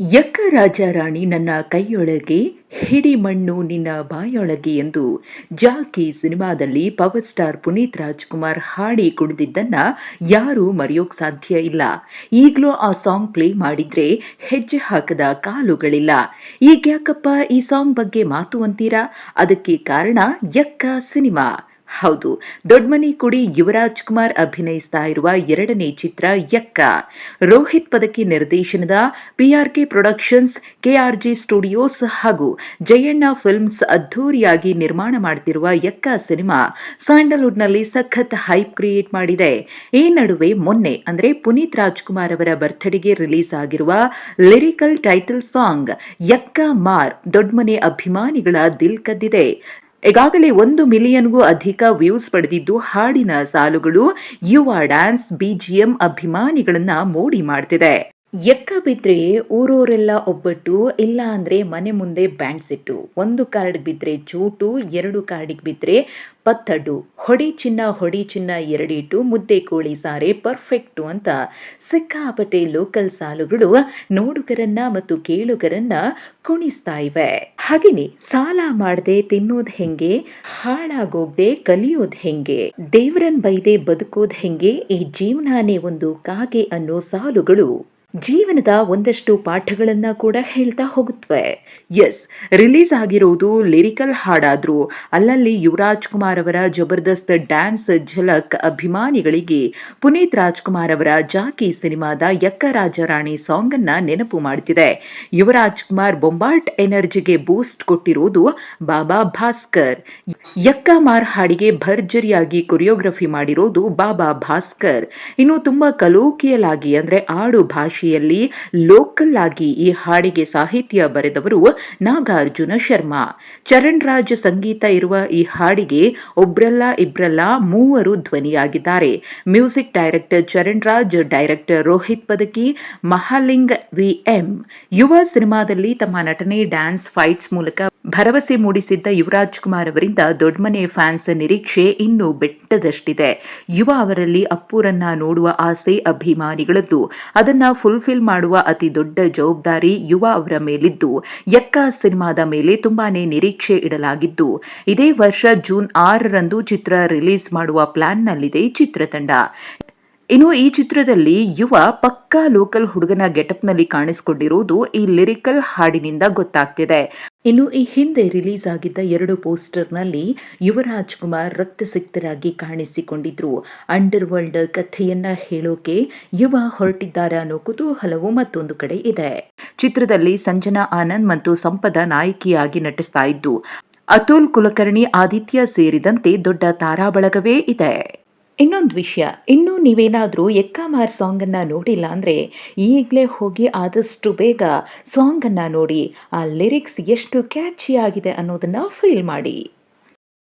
ಯಕ್ಕ ರಾಜ ರಾಣಿ ನನ್ನ ಕೈಯೊಳಗೆ, ಹಿಡಿ ಮಣ್ಣು ನಿನ್ನ ಬಾಯೊಳಗೆ ಎಂದು ಜಾಕಿ ಸಿನಿಮಾದಲ್ಲಿ ಪವರ್ ಸ್ಟಾರ್ ಪುನೀತ್ ರಾಜ್ಕುಮಾರ್ ಹಾಡಿ ಕುಣಿದಿದ್ದನ್ನ ಯಾರೂ ಮರೆಯೋಕ್ ಸಾಧ್ಯ ಇಲ್ಲ. ಈಗಲೂ ಆ ಸಾಂಗ್ ಪ್ಲೇ ಮಾಡಿದ್ರೆ ಹೆಜ್ಜೆ ಹಾಕದ ಕಾಲುಗಳಿಲ್ಲ. ಈಗ್ಯಾಕಪ್ಪ ಈ ಸಾಂಗ್ ಬಗ್ಗೆ ಮಾತು ಅಂತೀರಾ? ಅದಕ್ಕೆ ಕಾರಣ ಯಕ್ಕ ಸಿನಿಮಾ. ಹೌದು. ದೊಡ್ಮನಿ ಕುಡಿ ಯುವರಾಜ್ ಕುಮಾರ್ ಅಭಿನಯಿಸ್ತಾ ಇರುವ ಎರಡನೇ ಚಿತ್ರ ಯಕ್ಕ. ರೋಹಿತ್ ಪದಕಿ ನಿರ್ದೇಶನದ ಪಿಆರ್ಕೆ ಪ್ರೊಡಕ್ಷನ್ಸ್, ಕೆಆರ್ಜಿ ಸ್ಟುಡಿಯೋಸ್ ಹಾಗೂ ಜಯಣ್ಣ ಫಿಲ್ಮ್ಸ್ ಅದ್ಧೂರಿಯಾಗಿ ನಿರ್ಮಾಣ ಮಾಡುತ್ತಿರುವ ಯಕ್ಕ ಸಿನಿಮಾ ಸ್ಯಾಂಡಲ್ವುಡ್ನಲ್ಲಿ ಸಖತ್ ಹೈಪ್ ಕ್ರಿಯೇಟ್ ಮಾಡಿದೆ. ಈ ನಡುವೆ ಮೊನ್ನೆ, ಅಂದ್ರೆ ಪುನೀತ್ ರಾಜ್ಕುಮಾರ್ ಅವರ ಬರ್ತ್ಡೇಗೆ ರಿಲೀಸ್ ಆಗಿರುವ ಲಿರಿಕಲ್ ಟೈಟಲ್ ಸಾಂಗ್ ಯಕ್ಕ ಮಾರ್ ದೊಡ್ಮನೆ ಅಭಿಮಾನಿಗಳ ದಿಲ್ ಕದ್ದಿದೆ. ಈಗಾಗಲೇ ಒಂದು ಮಿಲಿಯನ್ಗೂ ಅಧಿಕ ವ್ಯೂಸ್ ಪಡೆದಿದ್ದು ಹಾಡಿನ ಸಾಲುಗಳು ಯುವ ಡ್ಯಾನ್ಸ್ ಬಿಜಿಎಂ ಅಭಿಮಾನಿಗಳನ್ನ ಮೋಡಿ ಮಾಡ್ತಿದೆ. ಎಕ್ಕ ಬಿದ್ರೆ ಊರೂರೆಲ್ಲ ಒಬ್ಬಟ್ಟು ಇಲ್ಲ ಅಂದ್ರೆ ಮನೆ ಮುಂದೆ ಬ್ಯಾಂಡ್ ಸಿಟ್ಟು. ಒಂದು ಕಾರ್ಡ್ ಬಿದ್ರೆ ಚೂಟು, ಎರಡು ಕಾರ್ಡಿಗೆ ಬಿದ್ರೆ ಪತ್ತಡ್ಡು. ಹೊಡಿ ಚಿನ್ನ ಹೊಡಿ ಚಿನ್ನ ಎರಡಿಟ್ಟು ಮುದ್ದೆ ಕೋಳಿ ಸಾರೆ ಪರ್ಫೆಕ್ಟು ಅಂತ ಸಿಕ್ಕಾಪಟ್ಟೆ ಲೋಕಲ್ ಸಾಲುಗಳು ನೋಡುಗರನ್ನ ಮತ್ತು ಕೇಳುಗರನ್ನ ಕುಣಿಸ್ತಾ ಇವೆ. ಹಾಗೇನೆ ಸಾಲ ಮಾಡದೆ ತಿನ್ನೋದ್ ಹೆಂಗೆ, ಹಾಳಾಗೋಗ್ದೆ ಕಲಿಯೋದ್ ಹೆಂಗೆ, ದೇವರನ್ ಬೈದೆ ಬದುಕೋದ್ ಹೆಂಗೆ ಈ ಜೀವನಾನೇ ಒಂದು ಕಾಗೆ ಅನ್ನೋ ಸಾಲುಗಳು. ಜೀವನದ ಒಂದಷ್ಟು ಪಾಠಗಳನ್ನು ಕೂಡ ಹೇಳ್ತಾ ಹೋಗುತ್ತವೆ ಎಸ್ ರಿಲೀಸ್ ಆಗಿರೋದು ಲಿರಿಕಲ್ ಹಾಡಾದರೂ, ಅಲ್ಲಲ್ಲಿ ಯುವರಾಜ್ ಕುಮಾರ್ ಅವರ ಜಬರ್ದಸ್ತ್ ಡ್ಯಾನ್ಸ್ ಝಲಕ್ ಅಭಿಮಾನಿಗಳಿಗೆ ಪುನೀತ್ ರಾಜ್ಕುಮಾರ್ ಅವರ ಜಾಕಿ ಸಿನಿಮಾದ ಯಕ್ಕ ರಾಜ ರಾಣಿ ಸಾಂಗ್ ಅನ್ನ ನೆನಪು ಮಾಡುತ್ತಿದೆ ಯುವರಾಜ್ ಕುಮಾರ್ ಬೊಂಬಾರ್ಟ್ ಎನರ್ಜಿಗೆ ಬೂಸ್ಟ್ ಕೊಟ್ಟಿರುವುದು ಬಾಬಾ ಭಾಸ್ಕರ್. ಯಕ್ಕ ಮಾರ್ ಹಾಡಿಗೆ ಭರ್ಜರಿಯಾಗಿ ಕೊರಿಯೋಗ್ರಫಿ ಮಾಡಿರೋದು ಬಾಬಾ ಭಾಸ್ಕರ್. ಇನ್ನು ತುಂಬಾ ಕಲೋಕಿಯಲಾಗಿ ಅಂದ್ರೆ ಆಡು ಭಾಷೆ ಭಾಷೆಯಲ್ಲಿ ಲೋಕಲ್ ಆಗಿ ಈ ಹಾಡಿಗೆ ಸಾಹಿತ್ಯ ಬರೆದವರು ನಾಗಾರ್ಜುನ ಶರ್ಮಾ. ಚರಣ್ ರಾಜ್ ಸಂಗೀತ ಇರುವ ಈ ಹಾಡಿಗೆ ಒಬ್ರಲ್ಲ ಇಬ್ರಲ್ಲ ಮೂವರು ಧ್ವನಿಯಾಗಿದ್ದಾರೆ. Music director Charan Raj, director Rohit Padaki, Mahaling VM Yuva ಸಿನಿಮಾದಲ್ಲಿ ತಮ್ಮ ನಟನೆ, ಡ್ಯಾನ್ಸ್, ಫೈಟ್ಸ್ ಮೂಲಕ ಭರವಸೆ ಮೂಡಿಸಿದ್ದ ಯುವರಾಜ್ ಕುಮಾರ್ ಅವರಿಂದ ದೊಡ್ಡಮನೆ ಫ್ಯಾನ್ಸ್ ನಿರೀಕ್ಷೆ ಇನ್ನೂ ಬೆಟ್ಟದಷ್ಟಿದೆ. ಯುವ ಅವರಲ್ಲಿ ಅಪ್ಪೂರನ್ನ ನೋಡುವ ಆಸೆ, ಅಭಿಮಾನಿಗಳದ್ದು. ಅದನ್ನ ಫುಲ್ಫಿಲ್ ಮಾಡುವ ಅತಿ ದೊಡ್ಡ ಜವಾಬ್ದಾರಿ ಯುವ ಅವರ ಮೇಲಿದ್ದು. ಯಕ್ಕ ಸಿನಿಮಾದ ಮೇಲೆ ತುಂಬಾನೇ ನಿರೀಕ್ಷೆ ಇಡಲಾಗಿದ್ದು. ಇದೇ ವರ್ಷ ಜೂನ್ ಆರರಂದು ಚಿತ್ರ ರಿಲೀಸ್ ಮಾಡುವ ಪ್ಲಾನ್ನಲ್ಲಿದೆ ಚಿತ್ರತಂಡ. ಇನ್ನು ಈ ಚಿತ್ರದಲ್ಲಿ ಯುವ ಪಕ್ಕಾ ಲೋಕಲ್ ಹುಡುಗನ ಗೆಟಪ್ನಲ್ಲಿ ಕಾಣಿಸಿಕೊಂಡಿರುವುದು ಈ ಲಿರಿಕಲ್ ಹಾಡಿನಿಂದ ಗೊತ್ತಾಗ್ತಿದೆ. ಇನ್ನು ಈ ಹಿಂದೆ ರಿಲೀಸ್ ಆಗಿದ್ದ ಎರಡು ಪೋಸ್ಟರ್ನಲ್ಲಿ ಯುವರಾಜ್ ಕುಮಾರ್ ರಕ್ತಸಿಕ್ತರಾಗಿ ಕಾಣಿಸಿಕೊಂಡಿದ್ರು. ಅಂಡರ್ ವರ್ಲ್ಡ್ ಕಥೆಯನ್ನ ಹೇಳೋಕೆ ಯುವ ಹೊರಟಿದ್ದಾರೆ ಅನ್ನೋ ಕುತೂಹಲವು ಮತ್ತೊಂದು ಕಡೆ ಇದೆ. ಚಿತ್ರದಲ್ಲಿ ಸಂಜನಾ ಆನಂದ್ ಮತ್ತು ಸಂಪದ ನಾಯಕಿಯಾಗಿ ನಟಿಸ್ತಾ ಇದ್ದು, ಅತುಲ್ ಕುಲಕರ್ಣಿ, ಆದಿತ್ಯ ಸೇರಿದಂತೆ ದೊಡ್ಡ ತಾರಾ ಬಳಗವೇ ಇದೆ. ಇನ್ನೊಂದು ವಿಷಯ, ಇನ್ನೂ ನೀವೇನಾದರೂ ಎಕ್ಕಾಮಾರ್ ಸಾಂಗನ್ನು ನೋಡಿಲ್ಲ ಅಂದರೆ ಈಗಲೇ ಹೋಗಿ ಆದಷ್ಟು ಬೇಗ ಸಾಂಗನ್ನು ನೋಡಿ, ಆ ಲಿರಿಕ್ಸ್ ಎಷ್ಟು ಕ್ಯಾಚಿಯಾಗಿದೆ ಅನ್ನೋದನ್ನು ಫೀಲ್ ಮಾಡಿ.